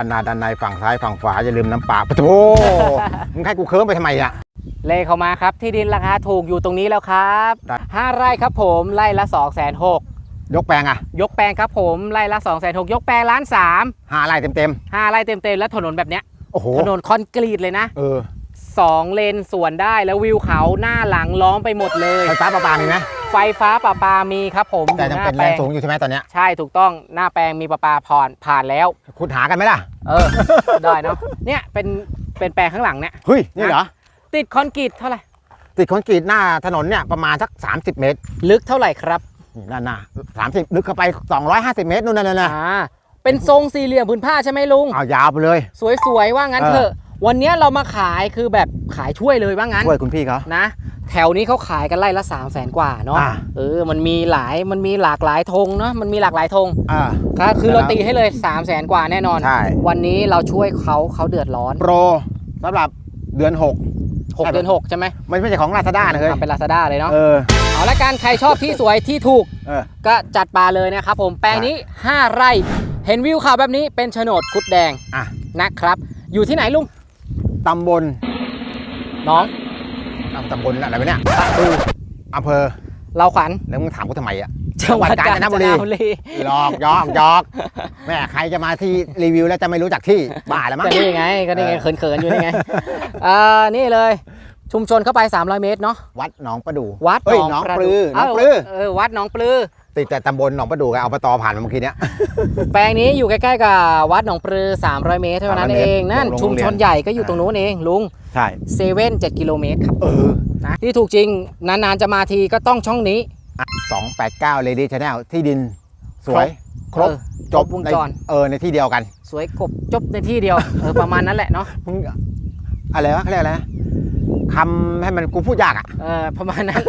ด้านหน้าด้านในฝั่งซ้ายฝั่งขวาอย่าลืมน้ำปลาปะโถมึงให้กูเคิร์มไปทำไมอะ เลขเข้ามาครับ ที่ดินราคาถูกอยู่ตรงนี้แล้วครับได้ ห้าไร่ครับผมไร่ละ2 6 0 0 0ยกแปลงอะยกแปลงครับผมไร่ละ2 6 0 0 0ยกแปลงล้านสามห้าไร่เต็มเต็มห้าไร่เต็มๆแล้วถนนแบบเนี้ยๆโอ้โห ถนนคอนกรีตเลยนะเออสองเลนสวนได้แล้ววิวเขาหน้าหลังล้อมไปหมดเลย ไฟฟ้าประปามีไหม ไฟฟ้าประปามีครับผมแต่อยู่ยังหน้าเป็นแปแรลงงสูงอยู่ใช่ไหมตอนเนี้ยใช่ถูกต้องหน้าแปลงมีประปาผ่านผ่านแล้ว ขุดหากันไหมล่ะ เออ ได้เนาะเนี่ยเป็นเป็นแปลงข้างหลังเนี่ยเฮ้ย นี่เหรอ ติดคอนกรีตเท่าไหร่ ติดคอนกรีตหน้าถนนเนี่ยประมาณสัก 30 เมตร ลึกเท่าไหร่ครับนี่ด้านหน้าสามสิบลึกเข้าไป 250 เมตรนู่นนั่นน่ะอ่าเป็นทรงสี่เหลี่ยมพื้นผ้าใช่ไหมลุงเอายาวไปเลย สวยๆว่างั้นเออเถอะ วันเนี้ยเรามาขายคือแบบขายช่วยเลยว่างั้นช่วยคุณพี่เขานะ แถวนี้เขาขายกันไร่ละ3 0 0แสนกว่าเนาะอ่าเออมันมีหลายมันมีหลากหลายธงเนาะมันมีหลากหลายธงอ่า ครับคือแล้เราวตีให้เลย3 0 0แสนกว่าแน่นอน ใช่ วันนี้เราช่วยเขาเขาเดือดร้อนโปรสำหรับเดือน6 6เดือน6ใช่ไหมมันไม่ใช่ของลาซาด้านะเฮ้ยทำเป็นลาซาด้าเลยเนาะเออ เอาละกันใครชอบที่สวยที่ถูก เออ ก็จัดปลาเลยนะครับผมแปลงนี้ 5 ไร่ เห็นวิวเขาแบบนี้เป็นโฉนดคุดแดงอะนะครับ อยู่ที่ไหนลุงตำบลน้อง ตำบลอะไรวะเนี่ยอำเภอ เราขวัญ แล้วมึงถามกูทำไมอะจังหวัดกาญจนบุรีหลอกยอกยอกแม่ใครจะมาที่รีวิวแล้วจะไม่รู้จักที่บ้าแล้วมั้งก็นี่ไงก็นี่ไงเออเขินๆอยู่นี่ไงอ่านี่เลย ชุมชนเข้าไป 300 เมตรเนาะวัดหนองประดู วัดเอ้ยหนหนอองงประปลืดูอหนองปลือเออวัดหนองปลือ ติดแต่ตำบลหนองประดูกับเอาปตอผ่านมาเมื่อกี้เนี้ย แปลงนี้อยู่ใกล้ๆกับวัดหนองปลือ 300 เมตรเท่านั้น300เมตรเองนั่นลงโรงชุมชนเรียนใหญ่ก็อยู่ตรงนู้นเองลุงใช่เซเว่น7กิโลเมตรครับเออนะที่ถูกจริงนานๆจะมาทีก็ต้องช่องนี้ สองแปดเก้าเลดี้ชาแนลที่ดินสวย ครบเออจบครบวงในจรเออในที่เดียวกันสวยกบจบในที่เดียว เออประมาณนั้นแหละเนาะมึงอะไรวะเขาเรียกอะไรนะคำให้มันกูพูดยากอะ เออประมาณนั้น